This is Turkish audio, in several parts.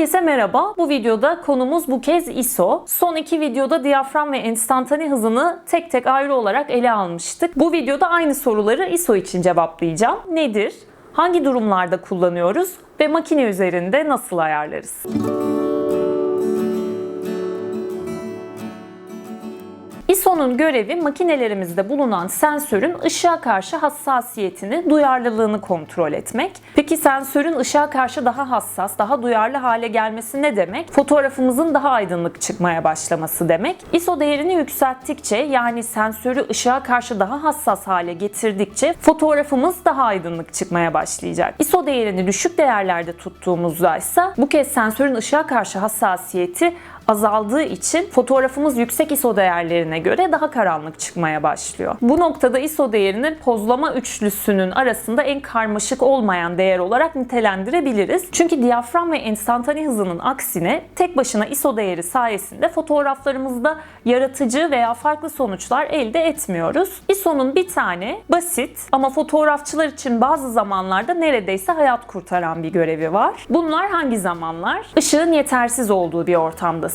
Herkese merhaba. Bu videoda konumuz bu kez ISO. Son iki videoda diyafram ve enstantane hızını tek tek ayrı olarak ele almıştık. Bu videoda aynı soruları ISO için cevaplayacağım. Nedir? Hangi durumlarda kullanıyoruz ve makine üzerinde nasıl ayarlarız? ISO'nun görevi makinelerimizde bulunan sensörün ışığa karşı hassasiyetini, duyarlılığını kontrol etmek. Peki sensörün ışığa karşı daha hassas, daha duyarlı hale gelmesi ne demek? Fotoğrafımızın daha aydınlık çıkmaya başlaması demek. ISO değerini yükselttikçe yani sensörü ışığa karşı daha hassas hale getirdikçe fotoğrafımız daha aydınlık çıkmaya başlayacak. ISO değerini düşük değerlerde tuttuğumuzda ise bu kez sensörün ışığa karşı hassasiyeti azaldığı için fotoğrafımız yüksek ISO değerlerine göre daha karanlık çıkmaya başlıyor. Bu noktada ISO değerini pozlama üçlüsünün arasında en karmaşık olmayan değer olarak nitelendirebiliriz. Çünkü diyafram ve enstantane hızının aksine tek başına ISO değeri sayesinde fotoğraflarımızda yaratıcı veya farklı sonuçlar elde etmiyoruz. ISO'nun bir tane basit ama fotoğrafçılar için bazı zamanlarda neredeyse hayat kurtaran bir görevi var. Bunlar hangi zamanlar? Işığın yetersiz olduğu bir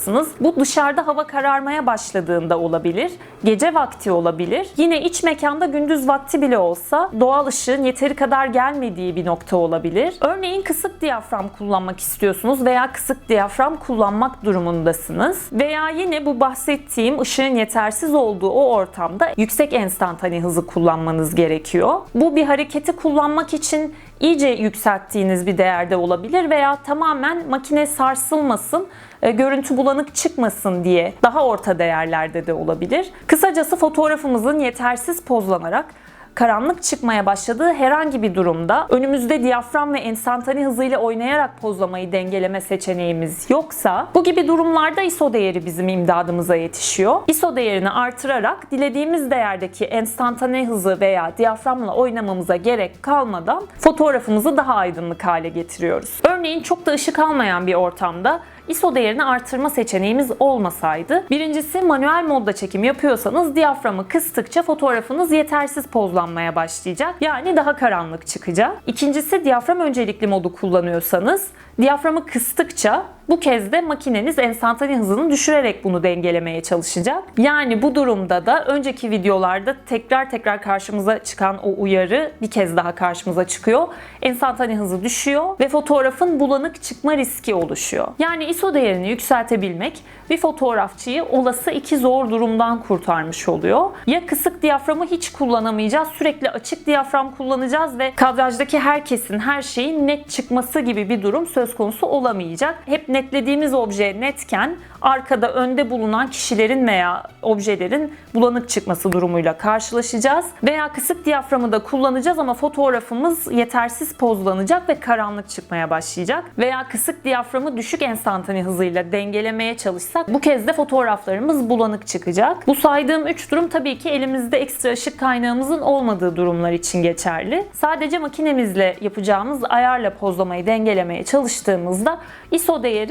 ortamdasınız. Bu dışarıda hava kararmaya başladığında olabilir, gece vakti olabilir. Yine iç mekanda gündüz vakti bile olsa doğal ışığın yeteri kadar gelmediği bir nokta olabilir. Örneğin kısık diyafram kullanmak istiyorsunuz veya kısık diyafram kullanmak durumundasınız. Veya yine bu bahsettiğim ışığın yetersiz olduğu o ortamda yüksek enstantane hızı kullanmanız gerekiyor. Bu bir hareketi kullanmak için iyice yükselttiğiniz bir değerde olabilir veya tamamen makine sarsılmasın, e, görüntü bulanık çıkmasın diye daha orta değerlerde de olabilir. Kısacası fotoğrafımızın yetersiz pozlanarak karanlık çıkmaya başladığı herhangi bir durumda önümüzde diyafram ve enstantane hızıyla oynayarak pozlamayı dengeleme seçeneğimiz yoksa bu gibi durumlarda ISO değeri bizim imdadımıza yetişiyor. ISO değerini artırarak dilediğimiz değerdeki enstantane hızı veya diyaframla oynamamıza gerek kalmadan fotoğrafımızı daha aydınlık hale getiriyoruz. Örneğin çok da ışık almayan bir ortamda ISO değerini artırma seçeneğimiz olmasaydı birincisi manuel modda çekim yapıyorsanız diyaframı kıstıkça fotoğrafınız yetersiz pozlanmaya başlayacak. Yani daha karanlık çıkacak. İkincisi diyafram öncelikli modu kullanıyorsanız diyaframı kıstıkça bu kez de makineniz enstantane hızını düşürerek bunu dengelemeye çalışacak. Yani bu durumda da önceki videolarda tekrar tekrar karşımıza çıkan o uyarı bir kez daha karşımıza çıkıyor. Enstantane hızı düşüyor ve fotoğrafın bulanık çıkma riski oluşuyor. Yani ISO değerini yükseltebilmek bir fotoğrafçıyı olası iki zor durumdan kurtarmış oluyor. Ya kısık diyaframı hiç kullanamayacağız, sürekli açık diyafram kullanacağız ve kadrajdaki herkesin her şeyin net çıkması gibi bir durum söz konusu olamayacak. Hep netlediğimiz obje netken arkada önde bulunan kişilerin veya objelerin bulanık çıkması durumuyla karşılaşacağız. Veya kısık diyaframı da kullanacağız ama fotoğrafımız yetersiz pozlanacak ve karanlık çıkmaya başlayacak. Veya kısık diyaframı düşük enstantane hızıyla dengelemeye çalışsak bu kez de fotoğraflarımız bulanık çıkacak. Bu saydığım 3 durum tabii ki elimizde ekstra ışık kaynağımızın olmadığı durumlar için geçerli. Sadece makinemizle yapacağımız ayarla pozlamayı dengelemeye çalıştığımızda ISO değeri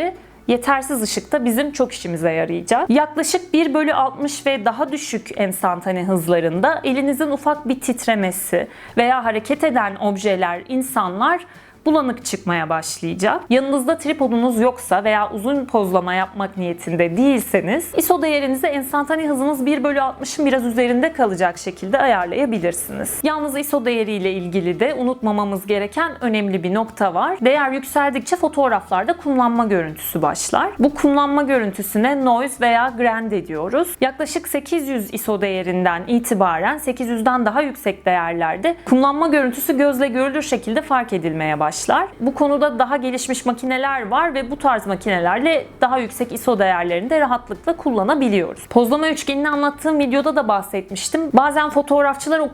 yetersiz ışıkta bizim çok işimize yarayacak. Yaklaşık 1 bölü 60 ve daha düşük enstantane hızlarında elinizin ufak bir titremesi veya hareket eden objeler, insanlar bulanık çıkmaya başlayacak. Yanınızda tripodunuz yoksa veya uzun pozlama yapmak niyetinde değilseniz ISO değerinizi enstantane hızınız 1 bölü 60'ın biraz üzerinde kalacak şekilde ayarlayabilirsiniz. Yalnız ISO değeriyle ilgili de unutmamamız gereken önemli bir nokta var. Değer yükseldikçe fotoğraflarda kullanma görüntüsü başlar. Bu kullanma görüntüsüne noise veya grand diyoruz. Yaklaşık 800 ISO değerinden itibaren 800'den daha yüksek değerlerde kullanma görüntüsü gözle görülür şekilde fark edilmeye başlar başlar. Bu konuda daha gelişmiş makineler var ve bu tarz makinelerle daha yüksek ISO değerlerini de rahatlıkla kullanabiliyoruz. Pozlama üçgenini anlattığım videoda da bahsetmiştim. Bazen fotoğrafçılar o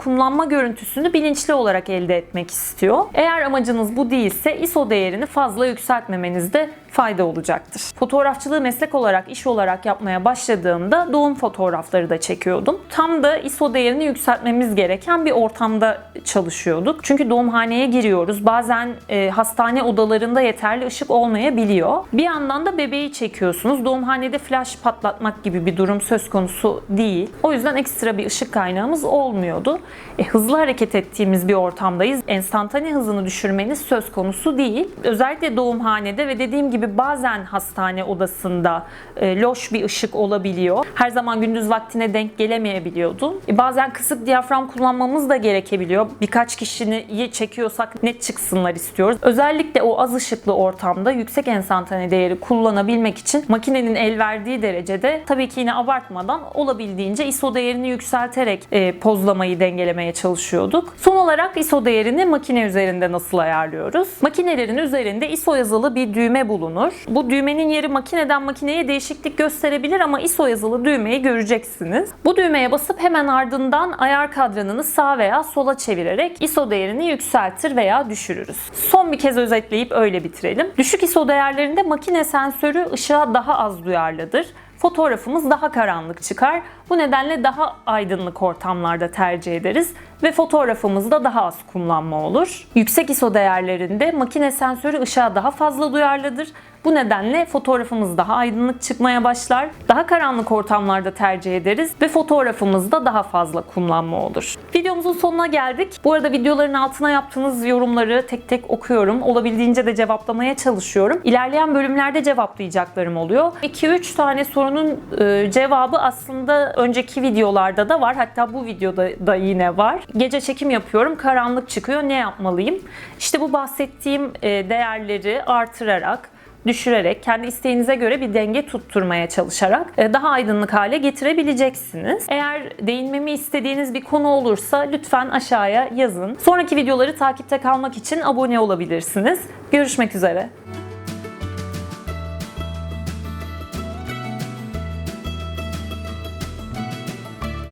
görüntüsünü bilinçli olarak elde etmek istiyor. Eğer amacınız bu değilse ISO değerini fazla yükseltmemenizde fayda olacaktır. Fotoğrafçılığı meslek olarak, iş olarak yapmaya başladığımda doğum fotoğrafları da çekiyordum. Tam da ISO değerini yükseltmemiz gereken bir ortamda çalışıyorduk. Çünkü doğumhaneye giriyoruz. Bazen e, hastane odalarında yeterli ışık olmayabiliyor. Bir yandan da bebeği çekiyorsunuz. Doğumhanede flash patlatmak gibi bir durum söz konusu değil. O yüzden ekstra bir ışık kaynağımız olmuyordu. E, hızlı hareket ettiğimiz bir ortamdayız. Enstantane hızını düşürmeniz söz konusu değil. Özellikle doğumhanede ve dediğim gibi bazen hastane odasında e, loş bir ışık olabiliyor. Her zaman gündüz vaktine denk gelemeyebiliyordu. E, bazen kısık diyafram kullanmamız da gerekebiliyor. Birkaç kişiyi çekiyorsak net çıksınlar istiyoruz. Özellikle o az ışıklı ortamda yüksek enstantane değeri kullanabilmek için makinenin el verdiği derecede tabii ki yine abartmadan olabildiğince ISO değerini yükselterek e, pozlamayı dengelemeye çalışıyorduk. Son olarak ISO değerini makine üzerinde nasıl ayarlıyoruz? Makinelerin üzerinde ISO yazılı bir düğme bulunur. Bu düğmenin yeri makineden makineye değişiklik gösterebilir ama ISO yazılı düğmeyi göreceksiniz. Bu düğmeye basıp hemen ardından ayar kadranını sağ veya sola çevirerek ISO değerini yükseltir veya düşürürüz. Son bir kez özetleyip öyle bitirelim. Düşük ISO değerlerinde makine sensörü ışığa daha az duyarlıdır fotoğrafımız daha karanlık çıkar. Bu nedenle daha aydınlık ortamlarda tercih ederiz ve fotoğrafımızda daha az kullanma olur. Yüksek ISO değerlerinde makine sensörü ışığa daha fazla duyarlıdır. Bu nedenle fotoğrafımız daha aydınlık çıkmaya başlar. Daha karanlık ortamlarda tercih ederiz ve fotoğrafımızda daha fazla kullanma olur. Videomuzun sonuna geldik. Bu arada videoların altına yaptığınız yorumları tek tek okuyorum. Olabildiğince de cevaplamaya çalışıyorum. İlerleyen bölümlerde cevaplayacaklarım oluyor. 2-3 tane sorunun e, cevabı aslında önceki videolarda da var. Hatta bu videoda da yine var. Gece çekim yapıyorum. Karanlık çıkıyor. Ne yapmalıyım? İşte bu bahsettiğim e, değerleri artırarak düşürerek, kendi isteğinize göre bir denge tutturmaya çalışarak e, daha aydınlık hale getirebileceksiniz. Eğer değinmemi istediğiniz bir konu olursa lütfen aşağıya yazın. Sonraki videoları takipte kalmak için abone olabilirsiniz. Görüşmek üzere.